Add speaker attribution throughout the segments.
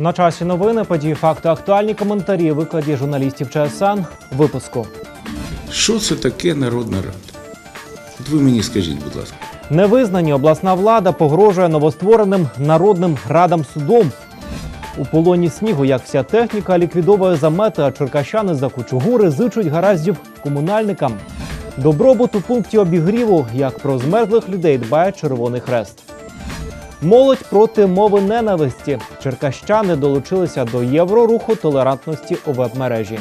Speaker 1: На часі новини, події, факти, актуальні коментарі, викладі журналістів ЧСН. Випуску.
Speaker 2: Що це таке народна рада? От ви мені скажіть, будь ласка.
Speaker 1: Невизнані обласна влада погрожує новоствореним народним радам судом. У полоні снігу, як вся техніка, ліквідовує замети, а черкащани за кучугури зичуть гараздів комунальникам. Добробут у пункті обігріву, як про змерзлих людей дбає Червоний Хрест. Молодь проти мови ненависті. Черкащани долучилися до євроруху толерантності у веб-мережі.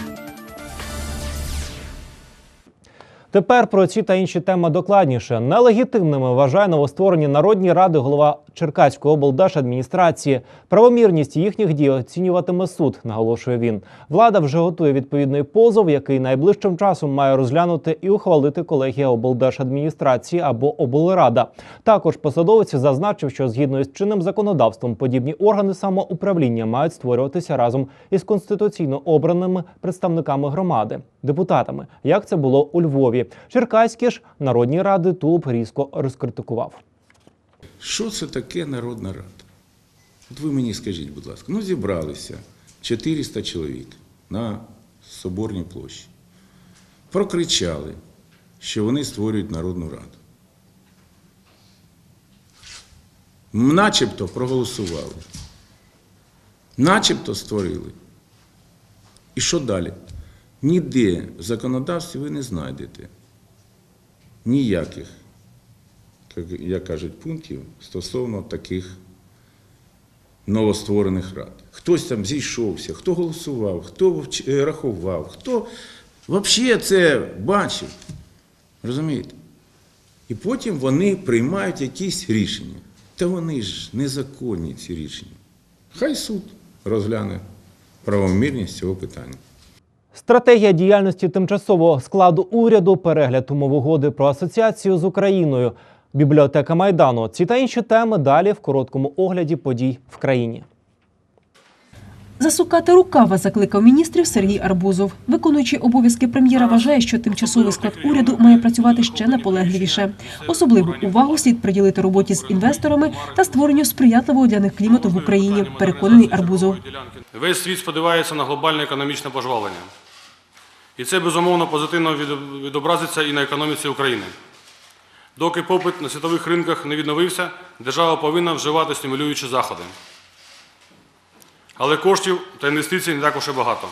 Speaker 1: Тепер про ці та інші теми докладніше. Нелегітимними вважає новостворені народні ради голова Черкаської облдержадміністрації. Правомірність їхніх дій оцінюватиме суд, наголошує він. Влада вже готує відповідний позов, який найближчим часом має розглянути і ухвалити колегія облдержадміністрації або облрада. Також посадовець зазначив, що згідно із чинним законодавством подібні органи самоуправління мають створюватися разом із конституційно обраними представниками громади, депутатами, як це було у Львові. Черкаські ж народні ради Тулуб різко розкритикував.
Speaker 2: Що це таке народна рада? От ви мені скажіть, будь ласка. Ну, зібралися 400 чоловік на Соборній площі. Прокричали, що вони створюють народну раду. Начебто проголосували. Начебто створили. І що далі? Ніде в законодавстві ви не знайдете ніяких, як, кажуть, пунктів стосовно таких новостворених рад. Хтось там зійшовся, хто голосував, хто е, рахував, хто взагалі це бачив. Розумієте? І потім вони приймають якісь рішення. Та вони ж незаконні ці рішення. Хай суд розгляне правомірність цього питання.
Speaker 1: Стратегія діяльності тимчасового складу уряду, перегляд умов угоди про асоціацію з Україною, бібліотека майдану. Ці та інші теми далі в короткому огляді подій в країні.
Speaker 3: Засукати рукава закликав міністрів Сергій Арбузов. Виконуючий обов'язки прем'єра вважає, що тимчасовий склад уряду має працювати ще наполегливіше. Особливу увагу слід приділити роботі з інвесторами та створенню сприятливого для них клімату в Україні. Переконаний Арбузов.
Speaker 4: Весь світ сподівається на глобальне економічне пожвавлення. І це безумовно позитивно відобразиться і на економіці України. Доки попит на світових ринках не відновився, держава повинна вживати стимулюючі заходи. Але коштів та інвестицій не так уж і багато.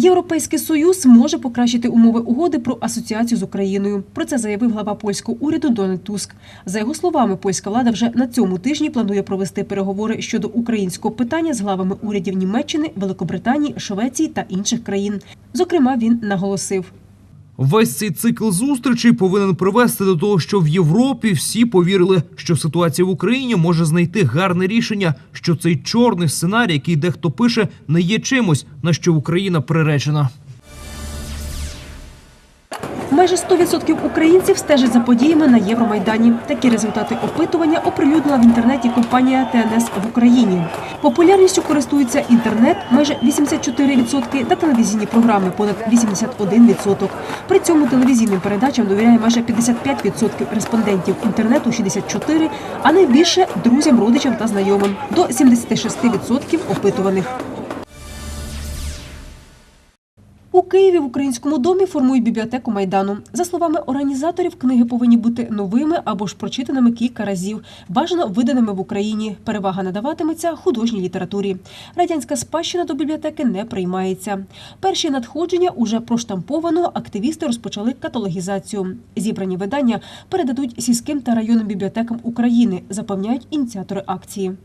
Speaker 3: Європейський союз може покращити умови угоди про асоціацію з Україною. Про це заявив глава польського уряду Дональд Туск. За його словами, польська влада вже на цьому тижні планує провести переговори щодо українського питання з главами урядів Німеччини, Великобританії, Швеції та інших країн. Зокрема, він наголосив.
Speaker 5: Весь цей цикл зустрічей повинен привести до того, що в Європі всі повірили, що ситуація в Україні може знайти гарне рішення, що цей чорний сценарій, який дехто пише, не є чимось, на що Україна приречена.
Speaker 3: Майже 100% українців стежать за подіями на Євромайдані. Такі результати опитування оприлюднила в інтернеті компанія ТНС в Україні. Популярністю користується інтернет майже 84% та телевізійні програми понад 81%. При цьому телевізійним передачам довіряє майже 55% респондентів інтернету 64%, а найбільше друзям, родичам та знайомим до 76% опитуваних. У Києві в українському домі формують бібліотеку майдану. За словами організаторів, книги повинні бути новими або ж прочитаними кілька разів, бажано виданими в Україні. Перевага надаватиметься художній літературі. Радянська спадщина до бібліотеки не приймається. Перші надходження уже проштамповано. Активісти розпочали каталогізацію. Зібрані видання передадуть сільським та районним бібліотекам України, запевняють ініціатори акції.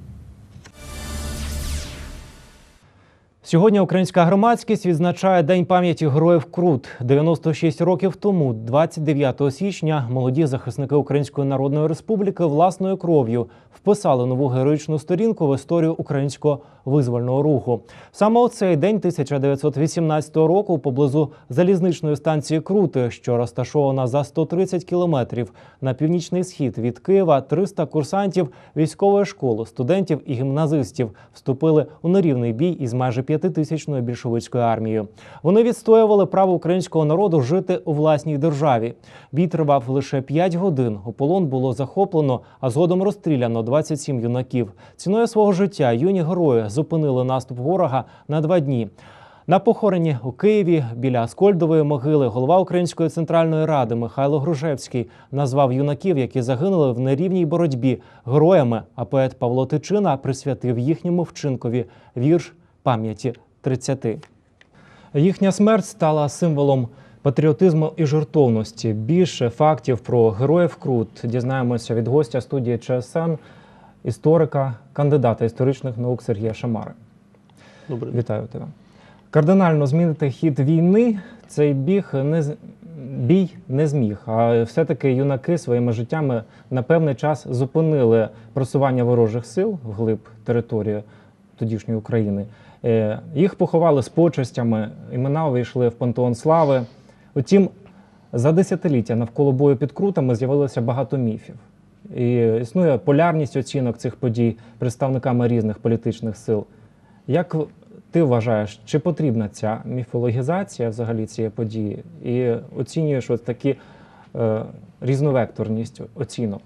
Speaker 1: Сьогодні українська громадськість відзначає День пам'яті героїв Крут. 96 років тому, 29 січня, молоді захисники Української Народної Республіки власною кров'ю вписали нову героїчну сторінку в історію українського визвольного руху. Саме у цей день 1918 року поблизу залізничної станції Крути, що розташована за 130 кілометрів на північний схід від Києва, 300 курсантів військової школи, студентів і гімназистів вступили у нерівний бій із майже 5 десятитисячною більшовицькою армією. Вони відстоювали право українського народу жити у власній державі. Бій тривав лише 5 годин. У полон було захоплено, а згодом розстріляно 27 юнаків. Ціною свого життя юні герої зупинили наступ ворога на два дні. На похороні у Києві біля Аскольдової могили голова Української центральної ради Михайло Грушевський назвав юнаків, які загинули в нерівній боротьбі героями. А поет Павло Тичина присвятив їхньому вчинкові вірш пам'яті 30. Їхня смерть стала символом патріотизму і жертовності. Більше фактів про героїв Крут дізнаємося від гостя студії ЧСН, історика, кандидата історичних наук Сергія Шамари.
Speaker 6: Добре.
Speaker 1: Вітаю тебе. Кардинально змінити хід війни цей біг не бій не зміг. А все-таки юнаки своїми життями на певний час зупинили просування ворожих сил вглиб території тодішньої України. Е, Їх поховали з почестями, імена увійшли в пантеон слави. Утім, за десятиліття навколо бою під крутами з'явилося багато міфів. І існує полярність оцінок цих подій представниками різних політичних сил. Як ти вважаєш, чи потрібна ця міфологізація взагалі цієї події? І оцінюєш от такі е, різновекторність оцінок?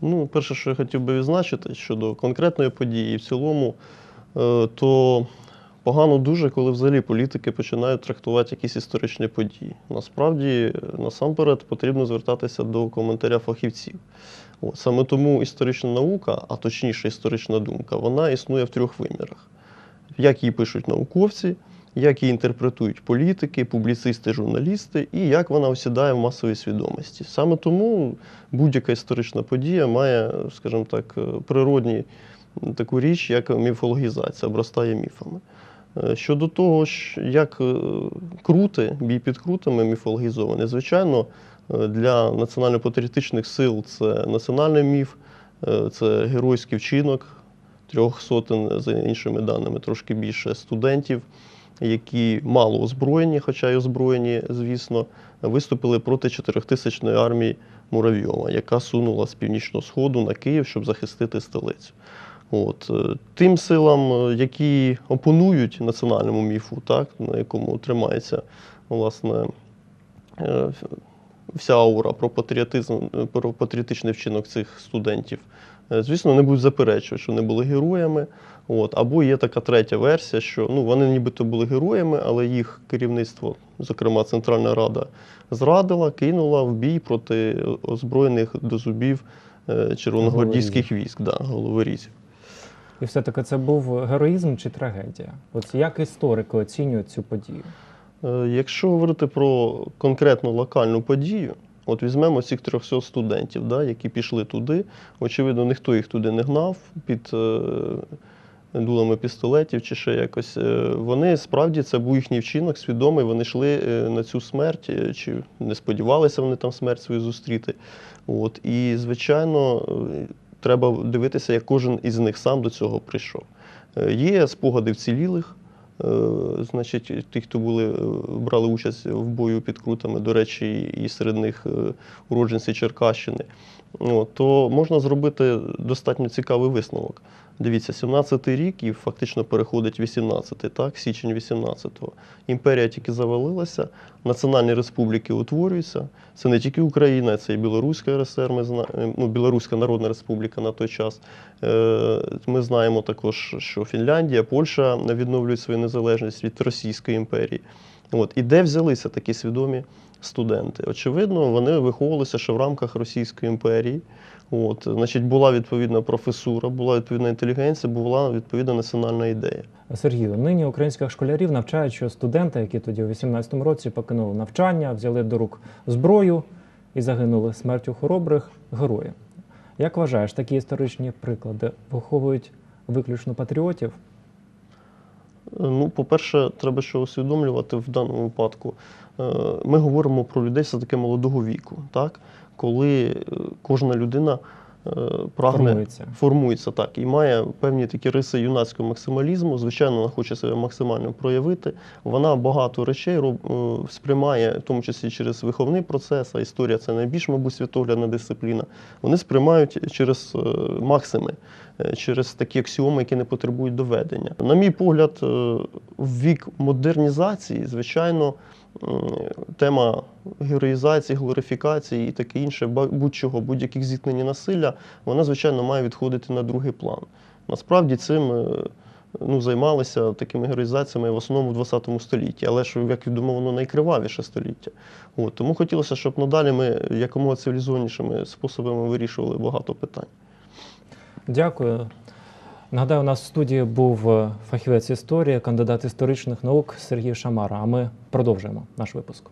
Speaker 6: Ну, перше, що я хотів би відзначити щодо конкретної події, і в цілому, то погано дуже, коли взагалі політики починають трактувати якісь історичні події. Насправді, е, насамперед, потрібно звертатися до коментаря фахівців. От, саме тому історична наука, а точніше історична думка, вона існує в трьох вимірах. Як її пишуть науковці, як її інтерпретують політики, публіцисти, журналісти, і як вона осідає в масовій свідомості. Саме тому будь-яка історична подія має, скажімо так, е, природні таку річ, як міфологізація, обростає міфами. Е, Щодо того, як е, крути, бій під крутами міфологізований, звичайно, е, для національно-патріотичних сил це національний міф, це геройський вчинок трьох сотень, за іншими даними, трошки більше студентів, які мало озброєні, хоча й озброєні, звісно, виступили проти чотирьохтисячної армії Муравйова, яка сунула з північного сходу на Київ, щоб захистити столицю. От. е, Тим силам, е, які опонують національному міфу, так, на якому тримається власне, е, вся аура про патріотизм, про патріотичний вчинок цих студентів, звісно, вони будуть заперечувати, що вони були героями. От. Або є така третя версія, що ну, вони нібито були героями, але їх керівництво, зокрема Центральна Рада, зрадила, кинула в бій проти озброєних до зубів червоногвардійських військ, да, головорізів.
Speaker 1: І все-таки це був героїзм чи трагедія? От як історики оцінюють цю подію?
Speaker 6: Е, Якщо говорити про конкретну локальну подію, от візьмемо цих 300 студентів, да, які пішли туди. Очевидно, ніхто їх туди не гнав під е, дулами пістолетів чи ще якось. Е, Вони справді це був їхній вчинок, свідомий. Вони йшли е, на цю смерть, чи не сподівалися вони там смерть свою зустріти. От, і, звичайно, треба дивитися, як кожен із них сам до цього прийшов. Е, Є спогади вцілілих. Е, Значить, тих, хто були, е, брали участь в бою під крутами, до речі, і серед них уродженці Черкащини, то можна зробити достатньо цікавий висновок. Дивіться, 17-й рік і фактично переходить 18-й, так, січень 18-го. Імперія тільки завалилася, національні республіки утворюються. Це не тільки Україна, це і Білоруська РСР, ми знаємо, ну, Білоруська Народна Республіка на той час. Е, Ми знаємо також, що Фінляндія, Польща відновлюють свою незалежність від Російської імперії. От. І де взялися такі свідомі студенти? Очевидно, вони виховувалися ще в рамках Російської імперії. От, значить, була відповідна професура, була відповідна інтелігенція, була відповідна національна ідея.
Speaker 1: Сергію, нині українських школярів навчають, що студенти, які тоді у 18-му році покинули навчання, взяли до рук зброю і загинули смертю хоробрих героїв. Як вважаєш, такі історичні приклади виховують виключно патріотів?
Speaker 6: Ну, по-перше, треба що усвідомлювати в даному випадку. Е, Ми говоримо про людей все-таки молодого віку, так? Коли е, кожна людина е, прагне
Speaker 1: Формується.
Speaker 6: формується так і має певні такі риси юнацького максималізму. Звичайно, вона хоче себе максимально проявити. Вона багато речей роб, е, сприймає, в тому числі через виховний процес, а історія це найбільш, мабуть, світоглядна дисципліна. Вони сприймають через максими, через такі аксіоми, які не потребують доведення. На мій погляд, в вік модернізації, звичайно. М, Тема героїзації, глорифікації і таке інше, будь-чого, будь-яких зіткнень насилля, вона, звичайно, має відходити на другий план. Насправді цим е, ну, займалися такими героїзаціями в основному в ХХ столітті, але ж, як відомо, воно найкривавіше століття. От, тому хотілося, щоб надалі ми якомога цивілізованішими способами вирішували багато питань.
Speaker 1: Дякую. Нагадаю, у нас в студії був е, фахівець історії, кандидат історичних наук Сергій Шамара. А ми продовжуємо наш випуск.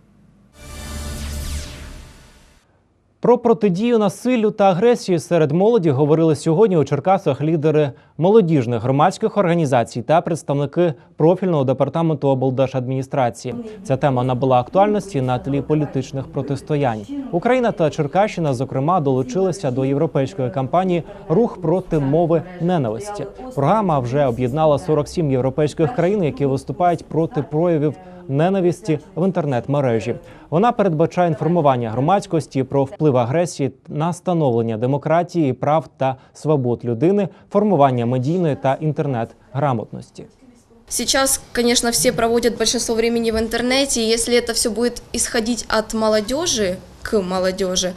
Speaker 1: Про протидію насиллю та агресії серед молоді говорили сьогодні у Черкасах лідери молодіжних громадських організацій та представники профільного департаменту облдержадміністрації. Ця тема набула актуальності на тлі політичних протистоянь. Україна та Черкащина, зокрема, долучилися до європейської кампанії Рух проти мови ненависті. Програма вже об'єднала 47 європейських країн, які виступають проти проявів ненависті в інтернет-мережі. Вона передбачає інформування громадськості про вплив агресії на становлення демократії, прав та свобод людини, формування медійної та інтернет-грамотності.
Speaker 7: Сейчас, конечно, все проводят большинство времени в интернете, если это все будет исходить от молодежи к молодежи,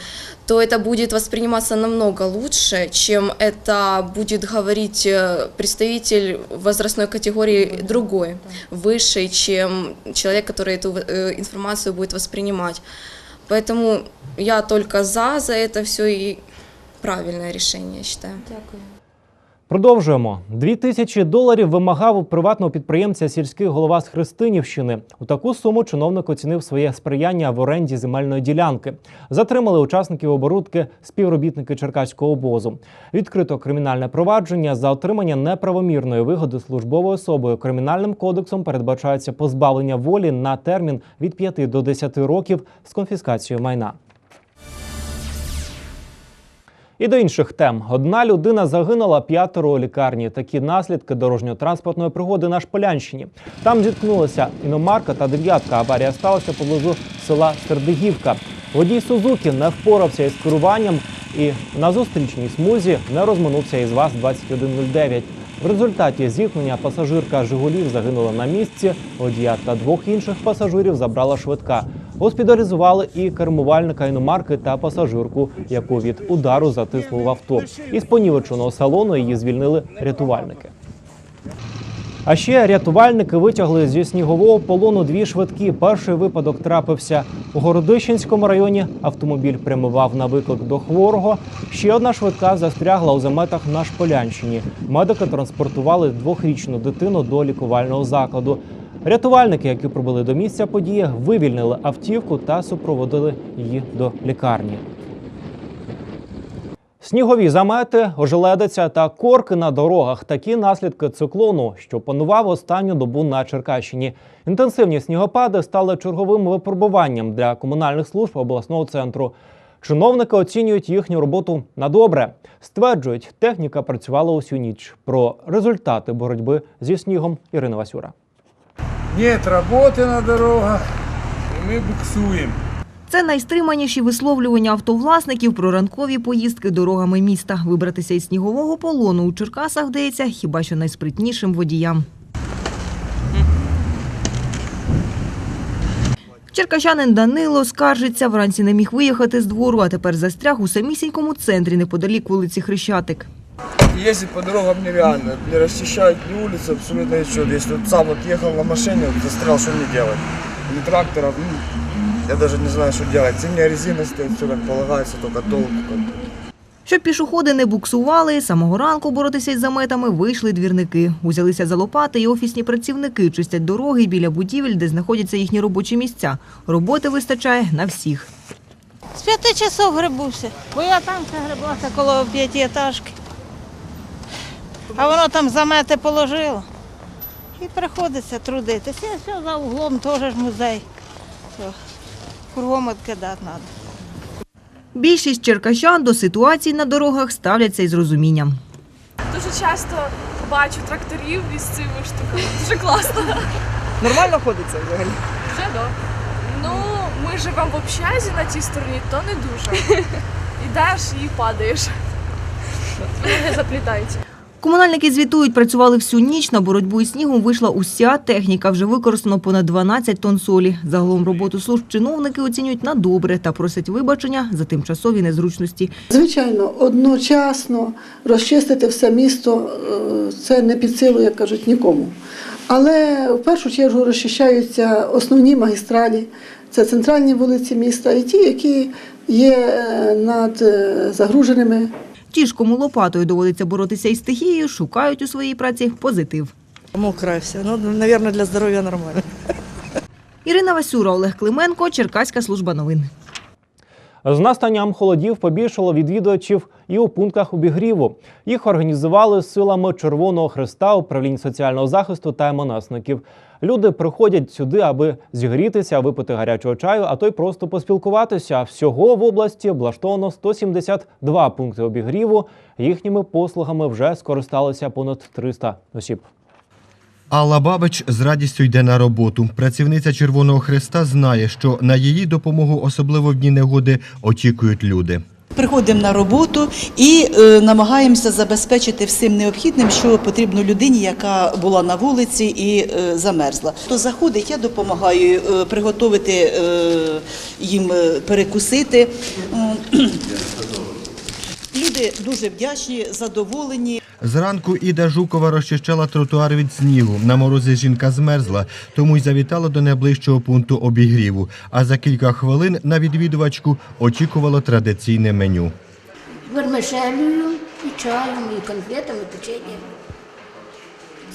Speaker 7: то это будет восприниматься намного лучше, чем это будет говорить э, представитель возрастной категории другой, высшей, чем человек, который эту э, информацию будет воспринимать. Поэтому я только за, за это все и правильное решение, я считаю.
Speaker 1: Продовжуємо. Дві тисячі доларів вимагав у приватного підприємця сільський голова з Христинівщини. У таку суму чиновник оцінив своє сприяння в оренді земельної ділянки. Затримали учасників оборудки співробітники Черкаського обозу. Відкрито кримінальне провадження за отримання неправомірної вигоди службовою особою. Кримінальним кодексом передбачається позбавлення волі на термін від 5 до 10 років з конфіскацією майна. І до інших тем: одна людина загинула, п'ятеро у лікарні. Такі наслідки дорожньо-транспортної пригоди на Шполянщині. Там зіткнулися іномарка та дев'ятка. Аварія сталася поблизу села Сердигівка. Водій Сузуки не впорався із керуванням і на зустрічній смузі не розминувся із ВАЗ-2109. В результаті зіткнення пасажирка Жигулів загинула на місці. Водія та двох інших пасажирів забрала швидка. Госпіталізували і кермувальника іномарки та пасажирку, яку від удару затисло в авто. Із понівеченого салону її звільнили рятувальники. А ще рятувальники витягли зі снігового полону дві швидкі. Перший випадок трапився у Городищенському районі. Автомобіль прямував на виклик до хворого. Ще одна швидка застрягла у заметах на Шполянщині. Медики транспортували двохрічну дитину до лікувального закладу. Рятувальники, які прибули до місця події, вивільнили автівку та супроводили її до лікарні. Снігові замети, ожеледиця та корки на дорогах такі наслідки циклону, що панував останню добу на Черкащині. Інтенсивні снігопади стали черговим випробуванням для комунальних служб обласного центру. Чиновники оцінюють їхню роботу на добре. Стверджують, техніка працювала усю ніч. Про результати боротьби зі снігом Ірина Васюра.
Speaker 8: Нет работы на дорогах, и мы буксуем.
Speaker 9: Це найстриманіші висловлювання автовласників про ранкові поїздки дорогами міста. Вибратися із снігового полону у Черкасах вдається хіба що найспритнішим водіям. Черкащанин Данило скаржиться, вранці не міг виїхати з двору, а тепер застряг у самісінькому центрі неподалік вулиці Хрещатик
Speaker 8: Ездить по дорогам нереально, не расчищают ни улицы, абсолютно ничего. Если вот сам вот ехал на машине, вот застрял, что мне делать? Ни тракторов, ну, я даже не знаю, что делать. Зимняя резина стоит, все как полагается, только толку. как бы.
Speaker 9: Щоб пішоходи не буксували, з самого ранку боротися із заметами вийшли двірники. Узялися за лопати і офісні працівники чистять дороги біля будівель, де знаходяться їхні робочі місця. Роботи вистачає на всіх.
Speaker 10: З п'яти часов грибуся, бо я там це гриблася коло п'ятиэтажки. А воно там замети положило. І приходиться трудитися. Все за углом теж ж музей. Все. Кругом відкидати треба.
Speaker 9: Більшість черкащан до ситуації на дорогах ставляться із розумінням.
Speaker 11: Дуже часто бачу тракторів із цими штуками. Дуже класно.
Speaker 8: Нормально ходиться взагалі?
Speaker 11: Вже да. Ну, ми живемо в общазі на тій стороні, то не дуже. Ідеш і падаєш. Ноги заплітаються.
Speaker 9: Комунальники звітують, працювали всю ніч. На боротьбу із снігом вийшла уся техніка. Вже використано понад 12 тонн солі. Загалом роботу служб чиновники оцінюють на добре та просять вибачення за тимчасові незручності.
Speaker 12: Звичайно, одночасно розчистити все місто е, це не під силу, як кажуть, нікому. Але в першу чергу розчищаються основні магістралі, це центральні вулиці міста і ті, які є е, над е, загруженими
Speaker 9: Ті ж, кому лопатою доводиться боротися із стихією, шукають у своїй праці позитив.
Speaker 13: Мокра вся. Ну, мабуть, для здоров'я нормально.
Speaker 9: Ірина Васюра, Олег Клименко, Черкаська служба новин.
Speaker 1: З настанням холодів побільшало відвідувачів і у пунктах обігріву. Їх організували силами Червоного Христа, управлінь соціального захисту та МНСників. Люди приходять сюди, аби зігрітися, випити гарячого чаю, а то й просто поспілкуватися. Всього в області облаштовано 172 пункти обігріву. Їхніми послугами вже скористалися понад 300 осіб.
Speaker 14: Алла Бабич з радістю йде на роботу. Працівниця Червоного Христа знає, що на її допомогу, особливо в дні негоди, очікують люди.
Speaker 13: Приходимо на роботу і е, намагаємося забезпечити всім необхідним, що потрібно людині, яка була на вулиці і е, замерзла. Хто заходить, я допомагаю е, приготувати е, їм е, перекусити. М, Люди дуже вдячні, задоволені.
Speaker 14: Зранку Іда Жукова розчищала тротуар від снігу. На морозі жінка змерзла, тому й завітала до найближчого пункту обігріву. А за кілька хвилин на відвідувачку очікувало традиційне меню.
Speaker 15: вермишелью і чаєм, і конфетами, і печеньем.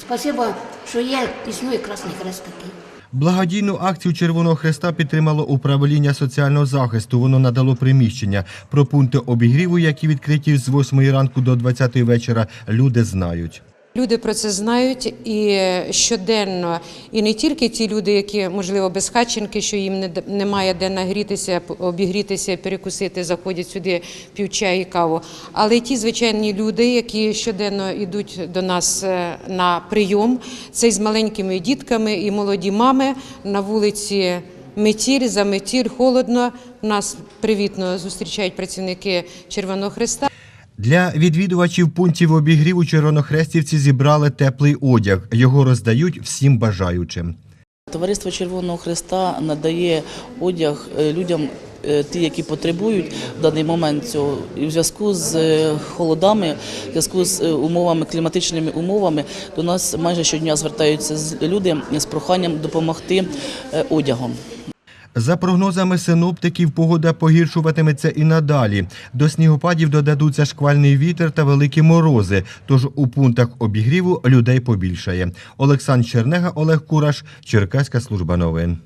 Speaker 15: Спасибо, що є, існує Красний Хрест такий.
Speaker 14: Благодійну акцію Червоного Хреста підтримало управління соціального захисту. Воно надало приміщення. Про пункти обігріву, які відкриті з 8 ранку до 20 вечора, люди знають.
Speaker 16: Люди про це знають і щоденно, і не тільки ті люди, які можливо безхатченки, що їм не немає де нагрітися, обігрітися, перекусити, заходять сюди, п'ють чай і каву. Але й ті звичайні люди, які щоденно йдуть до нас е, на прийом, це з маленькими дітками, і молоді мами на вулиці. Метіль, за метіль, холодно. Нас привітно зустрічають працівники Червоного Христа.
Speaker 14: Для відвідувачів пунктів обігріву червонохрестівці зібрали теплий одяг. Його роздають всім бажаючим.
Speaker 13: Товариство Червоного Христа надає одяг е, людям, е, ті, які потребують в даний момент цього. І в зв'язку з е, холодами, в зв'язку з умовами, кліматичними умовами, до нас майже щодня звертаються люди з проханням допомогти одягом.
Speaker 14: За прогнозами синоптиків, погода погіршуватиметься і надалі. До снігопадів додадуться шквальний вітер та великі морози. Тож у пунктах обігріву людей побільшає. Олександр Чернега, Олег Кураш, Черкаська служба новин.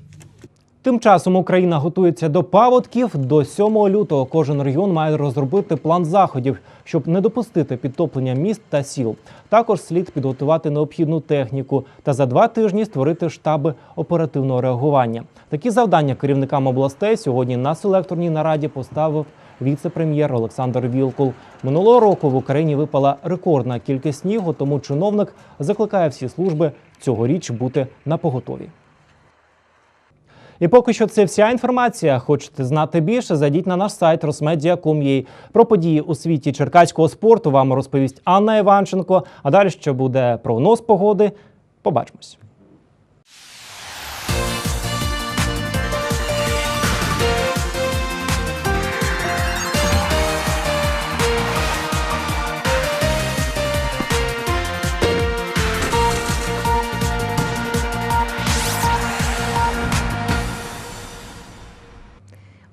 Speaker 1: Тим часом Україна готується до паводків. До 7 лютого кожен регіон має розробити план заходів, щоб не допустити підтоплення міст та сіл. Також слід підготувати необхідну техніку та за два тижні створити штаби оперативного реагування. Такі завдання керівникам областей сьогодні на селекторній нараді поставив віце-прем'єр Олександр Вілкул. Минулого року в Україні випала рекордна кількість снігу, тому чиновник закликає всі служби цьогоріч бути на поготові. І поки що це вся інформація. Хочете знати більше? Зайдіть на наш сайт rosmedia.com.ua. Про події у світі черкаського спорту вам розповість Анна Іванченко. А далі ще буде прогноз погоди. Побачимось.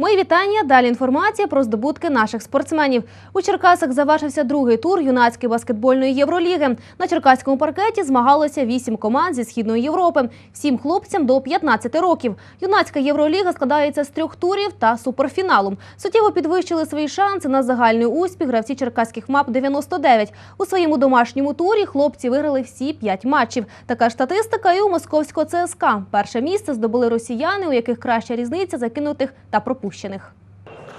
Speaker 17: Мої вітання. Далі інформація про здобутки наших спортсменів. У Черкасах завершився другий тур юнацької баскетбольної євроліги. На черкаському паркеті змагалося вісім команд зі східної Європи, всім хлопцям до 15 років. Юнацька євроліга складається з трьох турів та суперфіналу. Суттєво підвищили свої шанси на загальний успіх гравці черкаських мап 99. У своєму домашньому турі хлопці виграли всі п'ять матчів. Така ж статистика і у московського ЦСКА. Перше місце здобули росіяни, у яких краща різниця закинутих та пропущених. Сумщиних.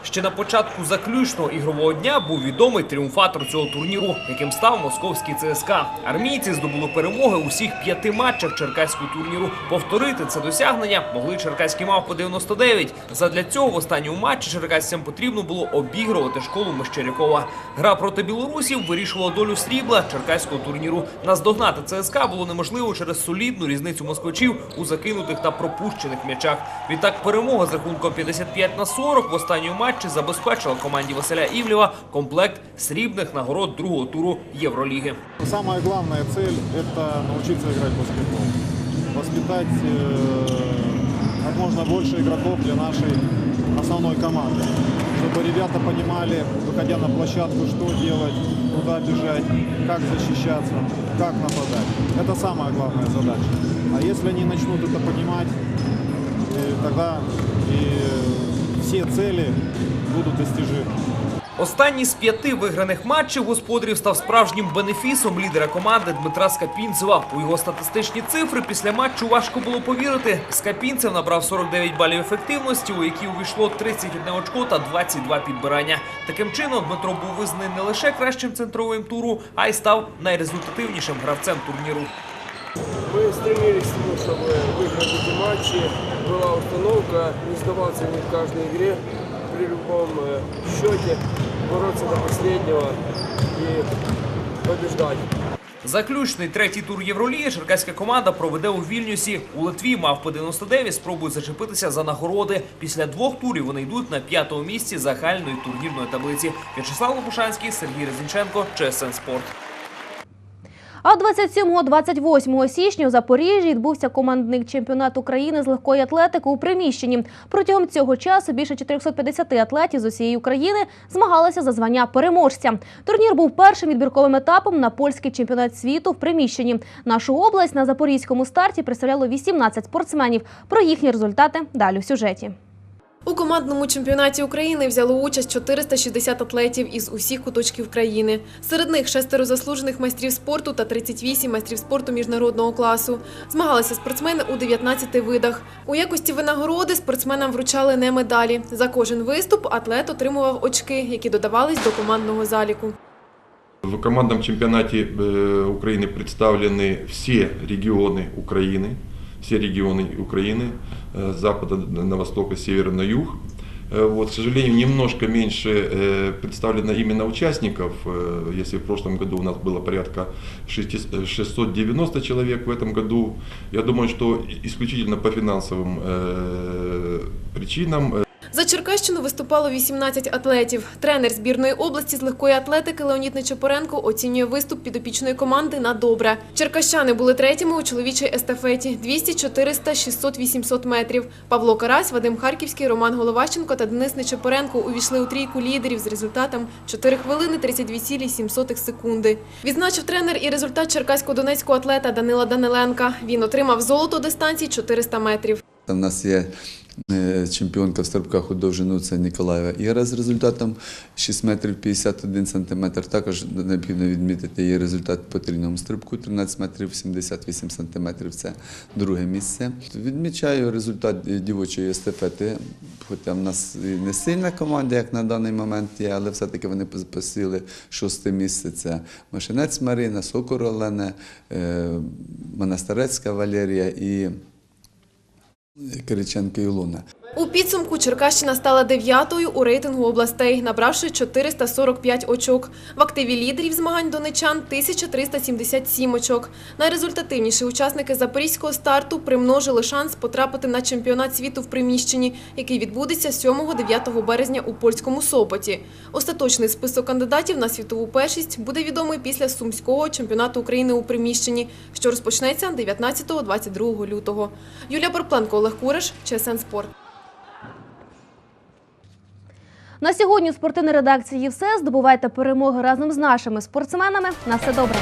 Speaker 5: Ще на початку заключного ігрового дня був відомий тріумфатор цього турніру, яким став московський ЦСКА. Армійці здобули перемоги у всіх п'яти матчах черкаського турніру. Повторити це досягнення могли черкаські мавпи 99. Задля цього в останньому матчі черкасцям потрібно було обігрувати школу Мещерякова. Гра проти білорусів вирішувала долю срібла черкаського турніру. Наздогнати ЦСКА було неможливо через солідну різницю москвичів у закинутих та пропущених м'ячах. Відтак перемога з рахунком 55 на 40 в останньому матчі забезпечила команді Василя Івлєва комплект срібних нагород другого туру Євроліги.
Speaker 18: Самая главная цель – это научиться играть в баскетбол. Воспитать э, как можно больше игроков для нашей основной команды. Чтобы ребята понимали, выходя на площадку, что делать, куда бежать, как защищаться, как нападать. Это самая главная задача. А если они начнут это понимать, э, тогда и все цели будут достижимы.
Speaker 5: Останній з п'яти виграних матчів господарів став справжнім бенефісом лідера команди Дмитра Скапінцева. У його статистичні цифри після матчу важко було повірити. Скапінцев набрав 49 балів ефективності, у які увійшло 31 очко та 22 підбирання. Таким чином Дмитро був визнаний не лише кращим центровим туру, а й став найрезультативнішим гравцем турніру.
Speaker 19: Мы стремились к тому, чтобы выиграть эти матчи. Была установка не сдаваться ни в каждой игре, при любом э, счете, бороться до последнего и побеждать.
Speaker 5: Заключний третій тур Євроліги черкаська команда проведе у Вільнюсі. У Литві мавпи 99 спробують зачепитися за нагороди. Після двох турів вони йдуть на п'ятому місці загальної турнірної таблиці. В'ячеслав Лопушанський, Сергій Резінченко, ЧСН Спорт.
Speaker 17: А 27-28 січня у Запоріжжі відбувся командник чемпіонат України з легкої атлетики у приміщенні. Протягом цього часу більше 450 атлетів з усієї України змагалися за звання переможця. Турнір був першим відбірковим етапом на польський чемпіонат світу в приміщенні. Нашу область на запорізькому старті представляло 18 спортсменів. Про їхні результати далі у сюжеті.
Speaker 20: У командному чемпіонаті України взяло участь 460 атлетів із усіх куточків країни. Серед них шестеро заслужених майстрів спорту та 38 майстрів спорту міжнародного класу. Змагалися спортсмени у 19 видах. У якості винагороди спортсменам вручали не медалі. За кожен виступ атлет отримував очки, які додавались до командного заліку.
Speaker 21: В командном чемпионате э, Украины представлены все регионы Украины, все регионы Украины, э, с запада на восток и с севера на юг. Э, Вот, к сожалению, немножко меньше э, представлено именно участников. Э, Если в прошлом году у нас было порядка 600 690 человек, в этом году, я думаю, что исключительно по финансовым э, причинам э,
Speaker 20: За Черкащину виступало 18 атлетів. Тренер збірної області з легкої атлетики Леонід Нечапоренко оцінює виступ підопічної команди на добре. Черкащани були третіми у чоловічій естафеті 200, 400, 600, 800 метрів. Павло Карась, Вадим Харківський, Роман Головащенко та Денис Нечапоренко увійшли у трійку лідерів з результатом 4 хвилини 32,7 секунди. Відзначив тренер і результат черкасько-донецького атлета Данила Даниленка. Він отримав золото дистанції 400 метрів.
Speaker 22: У нас є е, чемпіонка в стрибках у довжину, це Ніколаєва Іра з результатом 6 метрів 51 сантиметр. Також необхідно відмітити її результат по трійному стрибку 13 метрів 78 сантиметрів. Це друге місце. Відмічаю результат дівочої естафети, хоча в нас не сильна команда, як на даний момент є, але все-таки вони посіли шосте місце. Це Машинець Марина, Сокор Олена, е, Монастирецька Валерія і Кириченко Ілона.
Speaker 20: У підсумку Черкащина стала дев'ятою у рейтингу областей, набравши 445 очок. В активі лідерів змагань донечан 1377 очок. Найрезультативніші учасники запорізького старту примножили шанс потрапити на чемпіонат світу в приміщенні, який відбудеться 7-9 березня у польському Сопоті. Остаточний список кандидатів на світову першість буде відомий після Сумського чемпіонату України у приміщенні, що розпочнеться 19-22 лютого. Юлія Борпленко, Олег Куриш, ЧСН Спорт.
Speaker 17: На сьогодні у спортивній редакції все. Здобувайте перемоги разом з нашими спортсменами. На все добре.